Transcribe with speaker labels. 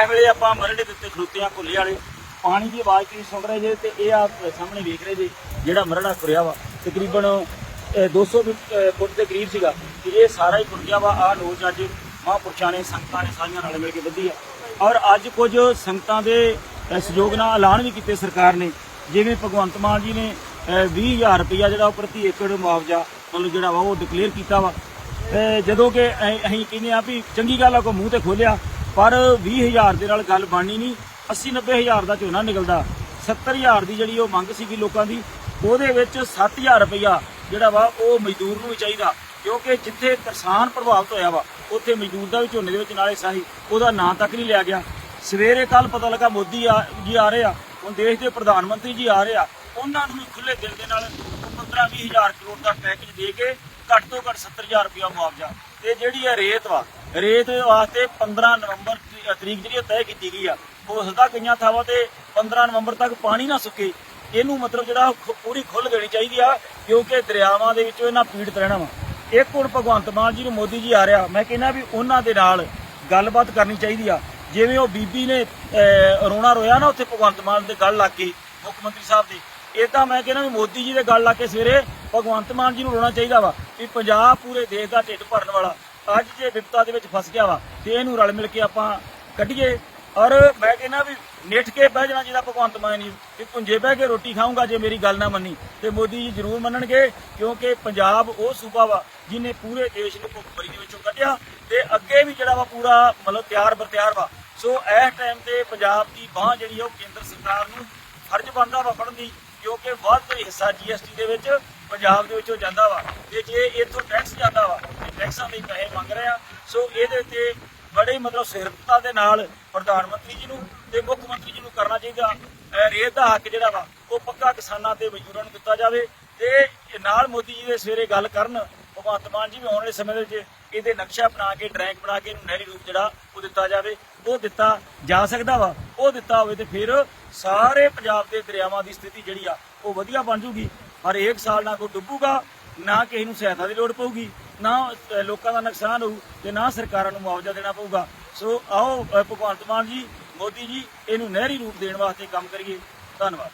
Speaker 1: ਇਸ ਵੇਲੇ ਆਪਾਂ ਮਰੜੇ ਦੇ ਉੱਤੇ ਖਲੋਤੇ ਆ ਭੁੱਲੇ ਵਾਲੇ। ਪਾਣੀ ਦੀ ਆਵਾਜ਼ ਤੁਸੀਂ ਸੁਣ ਰਹੇ ਜੇ ਤੇ ਇਹ ਆ ਸਾਹਮਣੇ ਵੇਖ ਰਹੇ ਜੇ ਜਿਹੜਾ ਮਰੜਾ ਖੁਰਿਆ ਵਾ। ਤਕਰੀਬਨ ਅਹ, 200 ਵੀ, ਫੁੱਟ ਦੇ ਕਰੀਬ ਸੀਗਾ। ਤੇ ਇਹ ਸਾਰਾ ਹੀ ਖੁਰ ਗਿਆ ਵਾ। ਆ ਨੋਜ ਅੱਜ ਮਹਾਂਪੁਰਸ਼ਾਂ ਨੇ ਸੰਗਤਾਂ ਨੇ ਸਾਰੀਆਂ ਨਾਲ ਮਿਲ ਕੇ ਵਧੀ ਆ। ਔਰ ਅੱਜ ਕੁਝ ਸੰਗਤਾਂ ਦੇ ਸਹਿਯੋਗ ਨਾਲ ਐਲਾਨ ਵੀ ਕੀਤੇ ਸਰਕਾਰ ਨੇ। ਜਿਵੇਂ ਭਗਵੰਤ ਮਾਨ ਜੀ ਨੇ ਅਹ, 20000 ਰੁਪਇਆ ਜਿਹੜਾ ਉਹ ਪ੍ਰਤੀ ਏਕੜ ਮੁਆਵਜ਼ਾ ਮਤਲਬ ਜਿਹੜਾ ਵਾ ਉਹ ਡਿਕਲੇਅਰ ਕੀਤਾ ਵਾ। ਜਦੋਂ ਕਿ ਅਸੀਂ ਕਹਿੰਦੇ ਆ ਵੀ ਚੰਗੀ ਗੱਲ ਆ ਕੋ ਮੂੰਹ ਤੇ ਖੋਲਿਆ ਪਰ 20000 ਦੇ ਨਾਲ ਗੱਲ ਬਣਨੀ ਨਹੀਂ। 80 90000 ਦਾ ਝੋਨਾ ਨਿਕਲਦਾ। 70000 ਦੀ ਜਿਹੜੀ ਉਹ ਮੰਗ ਸੀਗੀ ਲੋਕਾਂ ਦੀ, ਉਹਦੇ ਵਿੱਚ 7000 ਰੁਪਇਆ ਜਿਹੜਾ ਵਾ ਉਹ ਮਜ਼ਦੂਰ ਨੂੰ ਵੀ ਚਾਹੀਦਾ। ਕਿਉਂਕਿ ਜਿੱਥੇ ਕਿਸਾਨ ਪ੍ਰਭਾਵਿਤ ਹੋਇਆ ਵਾ, ਉੱਥੇ ਮਜ਼ਦੂਰ ਦਾ ਵੀ ਝੋਨੇ ਦੇ ਵਿੱਚ ਨਾਲੇ ਸਾਹੀ, ਉਹਦਾ ਨਾਂ ਤੱਕ ਨਹੀਂ ਲਿਆ ਗਿਆ। ਸਵੇਰੇ ਕੱਲ ਪਤਾ ਲੱਗਾ ਮੋਦੀ ਆ, ਜੀ ਆ ਰਹੇ ਆ, ਹੁਣ ਦੇਸ਼ ਦੇ ਪ੍ਰਧਾਨ ਮੰਤਰੀ ਜੀ ਆ ਰਹੇ ਆ, ਉਹਨਾਂ ਨੂੰ ਵੀ ਖੁੱਲੇ ਦਿਲ ਦੇ ਨਾਲ 15 20000 ਕਰੋੜ ਦਾ ਪੈਕੇਜ ਦੇ ਕੇ ਘੱਟ ਤੋਂ ਘੱਟ 70000 ਰੁਪਇਆ ਮੁਆਵਜ਼ਾ। ਤੇ ਜਿਹੜੀ ਇਹ ਰੇਤ ਵਾ, ਰੇਤ ਵਾਸਤੇ 15 ਨਵੰਬਰ ਤਰੀਕ ਜਿਹੜੀ ਉਹ ਤੈਅ ਕੀਤੀ ਗਈ ਆ। ਹੋ ਸਕਦਾ ਕਈਆਂ ਥਾਵਾਂ ਤੇ 15 ਨਵੰਬਰ ਤੱਕ ਪਾਣੀ ਨਾ ਸੁੱਕੇ। ਇਹਨੂੰ ਮਤਲਬ ਜਿਹੜਾ ਪੂਰੀ ਖੁੱਲ ਦੇਣੀ ਚਾਹੀਦੀ ਆ, ਕਿਉਂਕਿ ਦਰਿਆਵਾਂ ਦੇ ਵਿੱਚੋਂ ਇਹਨਾਂ ਪੀੜਤ ਰਹਿਣਾ ਵਾ। ਇੱਕ ਹੁਣ ਭਗਵੰਤ ਮਾਨ ਜੀ ਨੂੰ ਮੋਦੀ ਜੀ ਆ ਰਿਹਾ, ਮੈਂ ਕਹਿੰਦਾ ਵੀ ਉਹਨਾਂ ਦੇ ਨਾਲ ਗੱਲਬਾਤ ਕਰਨੀ ਚਾਹੀਦੀ ਆ। ਜਿਵੇਂ ਉਹ ਬੀਬੀ ਨੇ ਰੋਣਾ ਰੋਇਆ ਨਾ ਉੱਥੇ ਭਗਵੰਤ ਮਾਨ ਦੇ ਗੱਲ ਲੱਗ ਕੇ ਮੁੱਖ ਮੰਤਰੀ ਸਾਹਿਬ ਦੇ ਇਹ ਤਾਂ ਮੈਂ ਕਹਿੰਦਾ ਵੀ ਮੋਦੀ ਜੀ ਦੇ ਗੱਲ ਲਾ ਕੇ ਸਵੇਰੇ ਭਗਵੰਤ ਮਾਨ ਜੀ ਨੂੰ ਰੋਣਾ ਚਾਹੀਦਾ ਵਾ ਵੀ ਪੰਜਾਬ ਪੂਰੇ ਦੇਸ਼ ਦਾ ਢਿੱਡ ਭਰਨ ਵਾਲਾ, ਅੱਜ ਜੇ ਵਿਪਤਾ ਦੇ ਵਿੱਚ ਫਸ ਗਿਆ ਵਾ, ਤੇ ਇਹਨੂੰ ਰਲ ਮਿਲ ਕੇ ਆਪਾਂ ਕੱਢੀਏ। ਔਰ ਮੈਂ ਕਹਿੰਦਾ ਵੀ ਨਿੱਠ ਕੇ ਬਹਿ ਜਾਣਾ ਜਿਹਦਾ ਭਗਵੰਤ ਮਾਨ ਜੀ ਕਿ ਪੁੰਜੇ ਬਹਿ ਕੇ ਰੋਟੀ ਖਾਊਂਗਾ ਜੇ ਮੇਰੀ ਗੱਲ ਨਾ ਮੰਨੀ। ਤੇ ਮੋਦੀ ਜੀ ਜ਼ਰੂਰ ਮੰਨਣਗੇ, ਕਿਉਂਕਿ ਪੰਜਾਬ ਉਹ ਸੂਬਾ ਵਾ ਜਿਹਨੇ ਪੂਰੇ ਦੇਸ਼ ਨੂੰ ਭੁੱਖਮਰੀ ਦੇ ਵਿੱਚੋਂ ਕੱਢਿਆ ਤੇ ਅੱਗੇ ਵੀ ਜਿਹੜਾ ਵਾ ਪੂਰਾ ਮਤਲਬ ਤਿਆਰ ਬਰਤਿਆਰ ਵਾ। ਸੋ ਇਸ ਟਾਈਮ ਤੇ ਪੰਜਾਬ ਦੀ ਬਾਹ ਜਿਹੜੀ ਆ ਉਹ ਕੇਂਦਰ ਸਰਕਾਰ ਨੂੰ ਫਰਜ਼ ਬਣਦਾ ਵਾ ਫੜਨ ਦੀ। ਕਿਉਂਕਿ ਬਹੁਤ ਕੋਈ ਹਿੱਸਾ ਜੀਐਸਟੀ ਦੇ ਵਿੱਚ ਪੰਜਾਬ ਦੇ ਵਿੱਚੋਂ ਜਾਂਦਾ ਵਾ ਤੇ ਜੇ ਇੱਥੋਂ ਟੈਕਸ ਜਾਂਦਾ ਵਾ, ਤੇ ਟੈਕਸਾਂ ਲਈ ਪੈਸੇ ਮੰਗ ਰਹੇ ਆ। ਸੋ ਇਹਦੇ ਤੇ ਬੜੇ ਮਤਲਬ ਸਿਰਫਤਾ ਦੇ ਨਾਲ ਪ੍ਰਧਾਨ ਮੰਤਰੀ ਜੀ ਨੂੰ ਤੇ ਮੁੱਖ ਮੰਤਰੀ ਜੀ ਨੂੰ ਕਰਨਾ ਚਾਹੀਦਾ। ਅਹ ਰੇਤ ਦਾ ਹੱਕ ਜਿਹੜਾ ਵਾ, ਉਹ ਪੱਕਾ ਕਿਸਾਨਾਂ ਤੇ ਮਜ਼ਦੂਰਾਂ ਨੂੰ ਦਿੱਤਾ ਜਾਵੇ ਤੇ ਨਾਲ ਮੋਦੀ ਜੀ ਦੇ ਸਵੇਰੇ ਗੱਲ ਕਰਨ ਭਗਵੰਤ ਮਾਨ ਜੀ ਵੀ ਆਉਣ ਵਾਲੇ ਸਮੇਂ ਦੇ ਵਿੱਚ ਇਹਦੇ ਨਕਸ਼ਾ ਬਣਾ ਕੇ, ਡਰਾਇੰਗ ਬਣਾ ਕੇ ਇਹਨੂੰ ਨਹਿਰੀ ਰੂਪ ਜਿਹੜਾ ਉਹ ਦਿੱਤਾ ਜਾਵੇ, ਉਹ ਦਿੱਤਾ ਜਾ ਸਕਦਾ ਵਾ, ਉਹ ਦਿੱਤਾ ਹੋਵੇ ਤੇ ਫਿਰ ਸਾਰੇ ਪੰਜਾਬ ਦੇ ਦਰਿਆਵਾਂ ਦੀ ਸਥਿਤੀ ਜਿਹੜੀ ਆ, ਉਹ ਵਧੀਆ ਬਣ ਜੂਗੀ। ਹਰੇਕ ਸਾਲ ਨਾ ਕੋਈ ਡੁੱਬੂਗਾ, ਨਾ ਕਿਸੇ ਨੂੰ ਸਹਾਇਤਾ ਦੀ ਲੋੜ ਪਊਗੀ, ਨਾ ਲੋਕਾਂ ਦਾ ਨੁਕਸਾਨ ਹੋਊ ਤੇ ਨਾ ਸਰਕਾਰਾਂ ਨੂੰ ਮੁਆਵਜ਼ਾ ਦੇਣਾ ਪਊਗਾ। ਸੋ ਆਓ ਭਗਵੰਤ ਮਾਨ ਜੀ, ਮੋਦੀ ਜੀ, ਇਹਨੂੰ ਨਹਿਰੀ ਰੂਪ ਦੇਣ ਵਾਸਤੇ ਕੰਮ ਕਰੀਏ। ਧੰਨਵਾਦ।